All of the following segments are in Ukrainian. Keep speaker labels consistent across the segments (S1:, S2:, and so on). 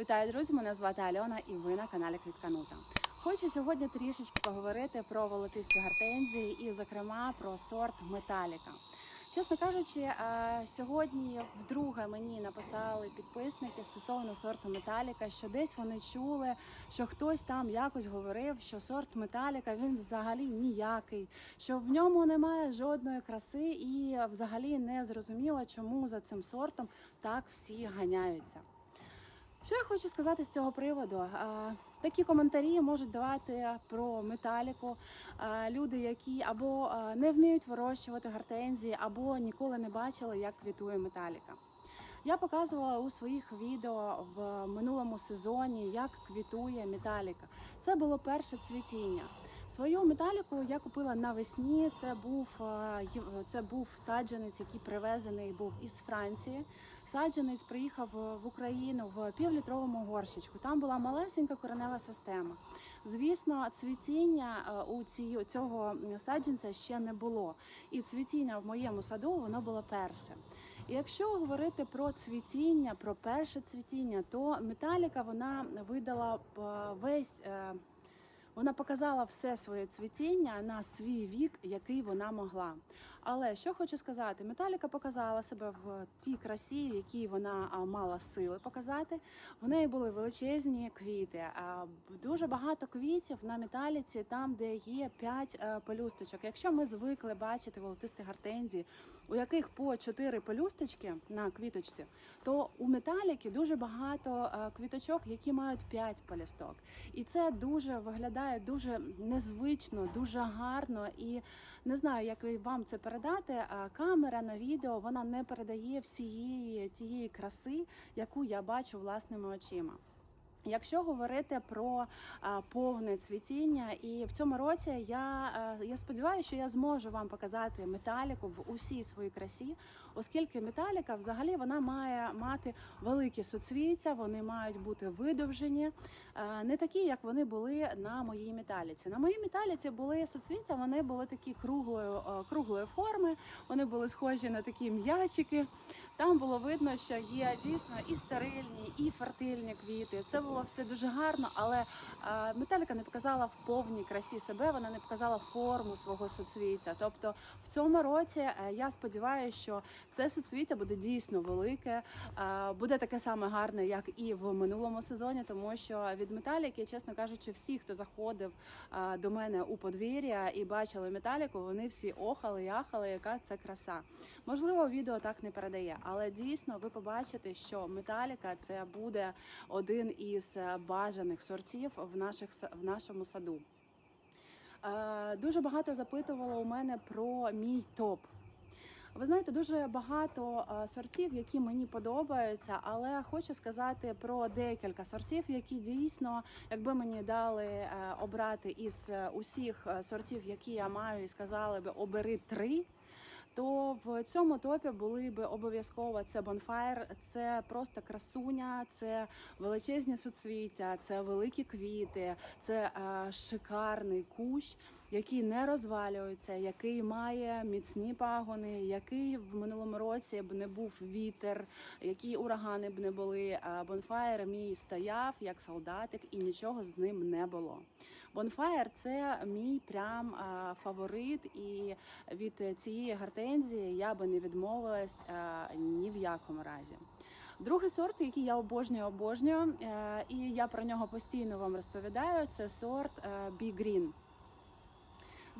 S1: Вітаю, друзі! Мене звати Альона і ви на каналі Квітканута. Хочу сьогодні трішечки поговорити про волотисті гортензії і, зокрема, про сорт Металіка. Чесно кажучи, е, сьогодні вдруге мені написали підписники стосовно сорту Металіка, що десь вони чули, що хтось там якось говорив, що сорт Металіка він взагалі ніякий, що в ньому немає жодної краси, і взагалі не зрозуміло, чому за цим сортом так всі ганяються. Що я хочу сказати з цього приводу? Такі коментарі можуть давати про металіку люди, які або не вміють вирощувати гортензії, або ніколи не бачили, як квітує металіка. Я показувала у своїх відео в минулому сезоні, як квітує металіка. Це було перше цвітіння. Свою металіку я купила навесні. Це був е, це був саджанець, який привезений був із Франції. Саджанець приїхав в Україну в півлітровому горщичку. Там була малесенька коренева система. Звісно, цвітіння е, у ці, цього саджанця ще не було. І цвітіння в моєму саду воно було перше. І якщо говорити про цвітіння, про перше цвітіння, то металіка вона видала е, весь. Вона показала все своє цвітіння на свій вік, який вона могла. Але що хочу сказати, Металіка показала себе в тій красі, якій вона мала сили показати. В неї були величезні квіти. Дуже багато квітів на металіці, там, де є 5 пелюсточок. Якщо ми звикли бачити волотисті гортензії, у яких по 4 пелюсточки на квіточці, то у металіки дуже багато е, квіточок, які мають 5 пелюсток. І це дуже виглядає дуже незвично, дуже гарно. І не знаю, як вам це передати. А Камера на відео вона не передає всієї тієї краси, яку я бачу власними очима. Якщо говорити про а, повне цвітіння, і в цьому році я, е, я сподіваюся, що я зможу вам показати металіку в усій своїй красі, оскільки металіка взагалі вона має мати великі суцвіття, вони мають бути видовжені, е, не такі, як вони були на моїй металіці. На моїй металіці були суцвіття, вони були такі круглої, е, круглої форми, вони були схожі на такі м'ячики. Там було видно, що є дійсно і стерильні, і фертильні квіти. Це було все дуже гарно, але е, металіка не показала в повній красі себе. Вона не показала форму свого суцвіття. Тобто, в цьому році е, я сподіваюся, що це суцвіття буде дійсно велике, е, буде таке саме гарне, як і в минулому сезоні, тому що від металіки, чесно кажучи, всі, хто заходив до мене у подвір'я і бачили металіку, вони всі охали, яхали, яка це краса. Можливо, відео так не передає, але дійсно ви побачите, що металіка це буде один із е, бажаних сортів в наших в нашому саду. Е, Дуже багато запитувало у мене про мій топ. Ви знаєте, дуже багато е, сортів, які мені подобаються, але хочу сказати про декілька сортів, які дійсно, якби мені дали обрати із усіх сортів, які я маю, і сказали би обери три. То в цьому топі були би обов'язково це бонфайр, це просто красуня, це величезні суцвіття, це великі квіти, це е, шикарний кущ, який не розвалюється, який має міцні пагони, який в минулому році б не був вітер, які урагани б не були. А бонфайр мій стояв як солдатик, і нічого з ним не було. Бонфайр це мій прям а, фаворит, і від цієї гортензії я би не відмовилась а, ні в якому разі. Другий сорт, який я обожнюю, обожнюю, е, і я про нього постійно вам розповідаю, це сорт е, Big Green.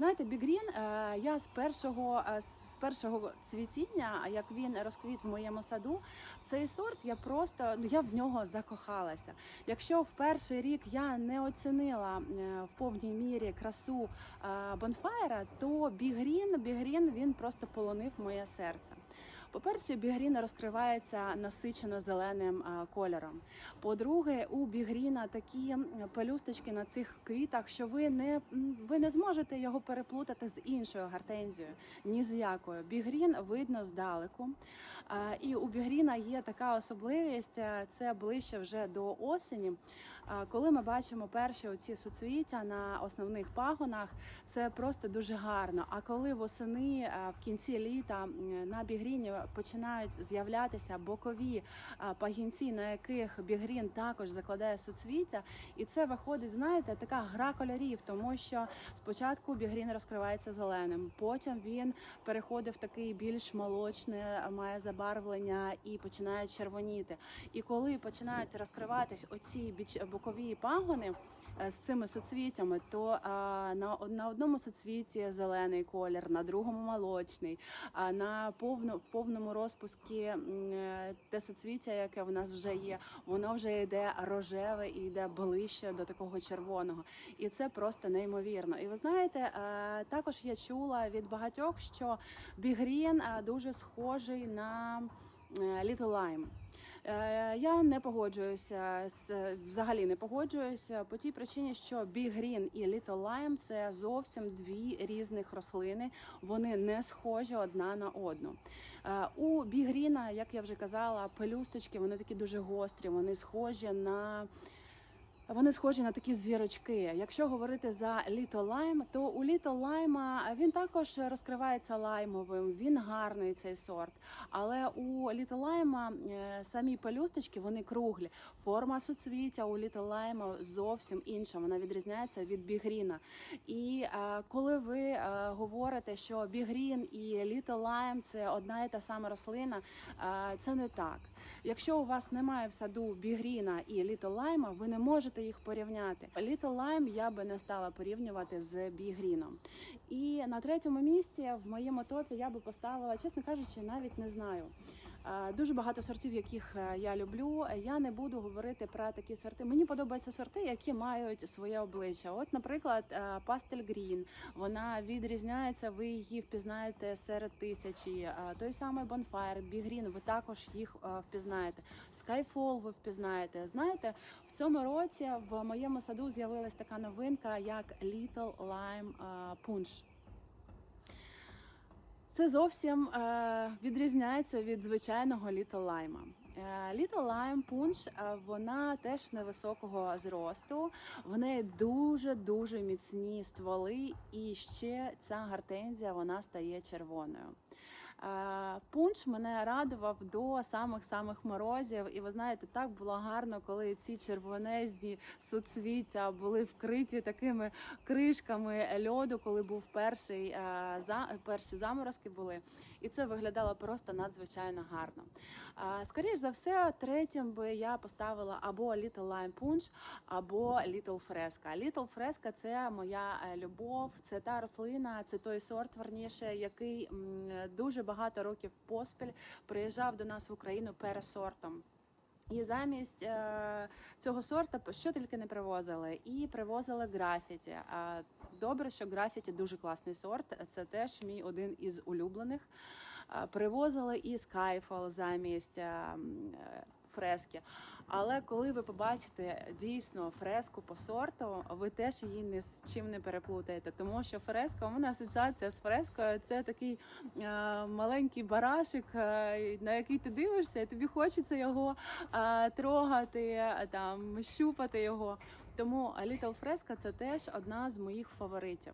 S1: Знаєте, бігрін е, я з першого е, з першого цвітіння, як він розквіт в моєму саду, цей сорт я просто ну я в нього закохалася. Якщо в перший рік я не оцінила е, в повній мірі красу бонфайра, то бігрін, бігрін він просто полонив моє серце. По-перше, бігріна розкривається насичено зеленим кольором. По-друге, у бігріна такі пелюсточки на цих квітах, що ви не ви не зможете його переплутати з іншою гортензією. Ні з якою. Бігрін видно здалеку. І у бігріна є така особливість, це ближче вже до осені. Коли ми бачимо перші оці суцвіття на основних пагонах, це просто дуже гарно. А коли восени в кінці літа на бігріні починають з'являтися бокові пагінці, на яких бігрін також закладає суцвіття, і це виходить, знаєте, така гра кольорів, тому що спочатку бігрін розкривається зеленим, потім він переходить в такий більш молочне, має забарвлення і починає червоніти. І коли починають розкриватись оці біч- бокові пагони. е, З цими соцвітями, то а, на, на одному соцвіті зелений колір, на другому молочний, а на повну в повному розпуску е, те соцвіття, яке в нас вже є, воно вже йде рожеве і йде ближче до такого червоного. І це просто неймовірно. І ви знаєте, е, також я чула від багатьох, що бігрін е, дуже схожий на е, Little Lime. Е, Я не погоджуюся взагалі не погоджуюся по тій причині, що Green і Little Lime – це зовсім дві різних рослини. Вони не схожі одна на одну. Е, У Green, як я вже казала, пелюсточки вони такі дуже гострі. Вони схожі на вони схожі на такі зірочки. Якщо говорити за Lime, то у Lime він також розкривається лаймовим. Він гарний цей сорт. Але у Lime е, самі пелюсточки вони круглі. Форма суцвіття у Lime зовсім інша. Вона відрізняється від бігріна. І е, коли ви е, говорите, що бігрін і Lime – це одна і та сама рослина, це не так. Якщо у вас немає в саду бігріна і Little Lime, ви не можете їх порівняти. Little Lime я би не стала порівнювати з бігріном. І на третьому місці в моєму топі я би поставила, чесно кажучи, навіть не знаю. Е, Дуже багато сортів, яких е, я люблю. Я не буду говорити про такі сорти. Мені подобаються сорти, які мають своє обличчя. От, наприклад, пастель Green, вона відрізняється. Ви її впізнаєте серед тисячі. Е, Той самий Big Green, ви також їх е, впізнаєте. Skyfall ви впізнаєте. Знаєте, в цьому році в моєму саду з'явилась така новинка, як Little Lime е, Punch. Це зовсім е, відрізняється від звичайного літо лайма. Е, Little Lime Punch, е, вона теж невисокого зросту. В неї дуже дуже міцні стволи, і ще ця гортензія вона стає червоною. Е, Пунш мене радував до самих самих морозів, і ви знаєте, так було гарно, коли ці червонезні суцвіття були вкриті такими кришками льоду, коли був перший е, за перші заморозки були, і це виглядало просто надзвичайно гарно. Е, Скоріш за все, третім би я поставила або Little Lime Punch, або Little Fresca. Little Fresca – це моя любов, це та рослина, це той сорт, верніше, який дуже багато років поспіль приїжджав до нас в Україну пересортом. І замість е, цього сорта що тільки не привозили, і привозили графіті. А добре, що графіті дуже класний сорт. Це теж мій один із улюблених. А, Привозили і Skyfall замість е, е, фрески. Але коли ви побачите дійсно фреску по сорту, ви теж її ні з чим не переплутаєте, тому що фреска у мене асоціація з фрескою це такий е, маленький барашик, е, на який ти дивишся, і тобі хочеться його е, трогати, е, там щупати його. Тому Little Fresca це теж одна з моїх фаворитів.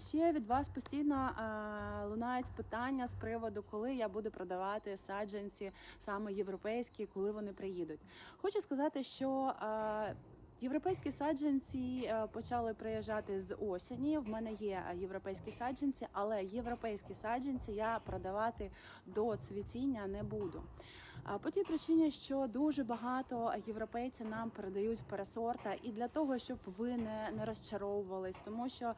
S1: Ще від вас постійно е, лунають питання з приводу, коли я буду продавати саджанці саме європейські, коли вони приїдуть. Хочу сказати, що е, європейські саджанці е, почали приїжджати з осені. В мене є європейські саджанці, але європейські саджанці я продавати до цвітіння не буду. А по тій причині, що дуже багато європейців нам передають пересорта, і для того, щоб ви не, не розчаровувались, тому що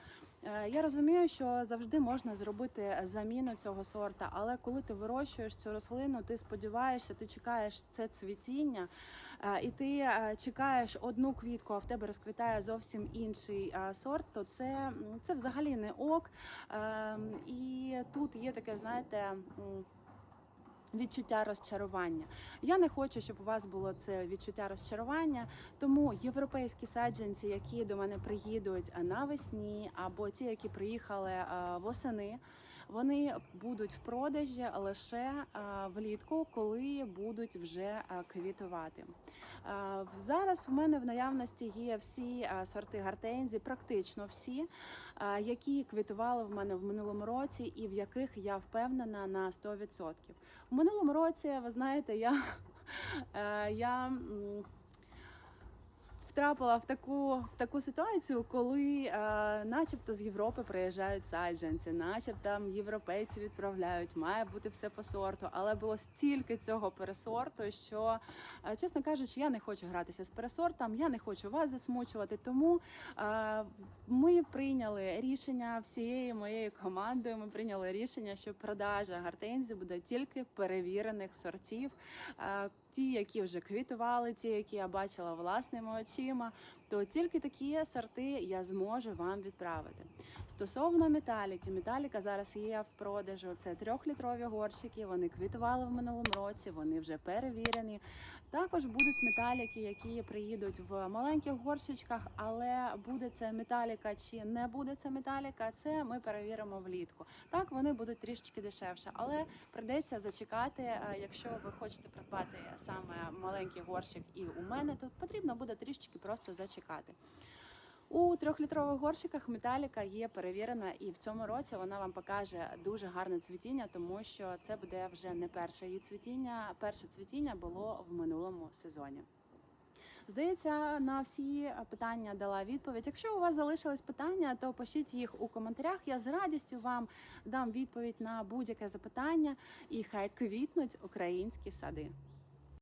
S1: я розумію, що завжди можна зробити заміну цього сорта, але коли ти вирощуєш цю рослину, ти сподіваєшся, ти чекаєш це цвітіння, е, і ти е, чекаєш одну квітку, а в тебе розквітає зовсім інший е, сорт, то це, це взагалі не ок. Ем, І тут є таке, знаєте. Відчуття розчарування. Я не хочу, щоб у вас було це відчуття розчарування. Тому європейські саджанці, які до мене приїдуть навесні, або ті, які приїхали восени, Вони будуть в продажі лише е, влітку, коли будуть вже е, квітувати. Е, Зараз в мене в наявності є всі сорти гортензій, практично всі, які квітували в мене в минулому році, і в яких я впевнена на 100%. В минулому році, ви знаєте, я, я втрапила в таку, в таку ситуацію, коли е, начебто з Європи приїжджають саджанці, начебто там європейці відправляють, має бути все по сорту, але було стільки цього пересорту, що, е, чесно кажучи, я не хочу гратися з пересортом, я не хочу вас засмучувати. Тому е, ми прийняли рішення всією моєю командою. Ми прийняли рішення, що продажа гортензій буде тільки перевірених сортів. Е, ті, які вже квітували, ті, які я бачила власними очима, cima то тільки такі сорти я зможу вам відправити. Стосовно металіки, металіка зараз є в продажу. Це трьохлітрові горщики. Вони квітували в минулому році, вони вже перевірені. Також будуть металіки, які приїдуть в маленьких горщичках, але буде це металіка чи не буде це металіка, це ми перевіримо влітку. Так вони будуть трішечки дешевше, але прийдеться зачекати. е, Якщо ви хочете придбати саме маленький горщик і у мене, то потрібно буде трішечки просто зачекати. У трьохлітрових горщиках металіка є перевірена, і в цьому році вона вам покаже дуже гарне цвітіння, тому що це буде вже не перше її цвітіння. Перше цвітіння було в минулому сезоні. Здається, на всі питання дала відповідь. Якщо у вас залишились питання, то пишіть їх у коментарях. Я з радістю вам дам відповідь на будь-яке запитання, і хай квітнуть українські сади.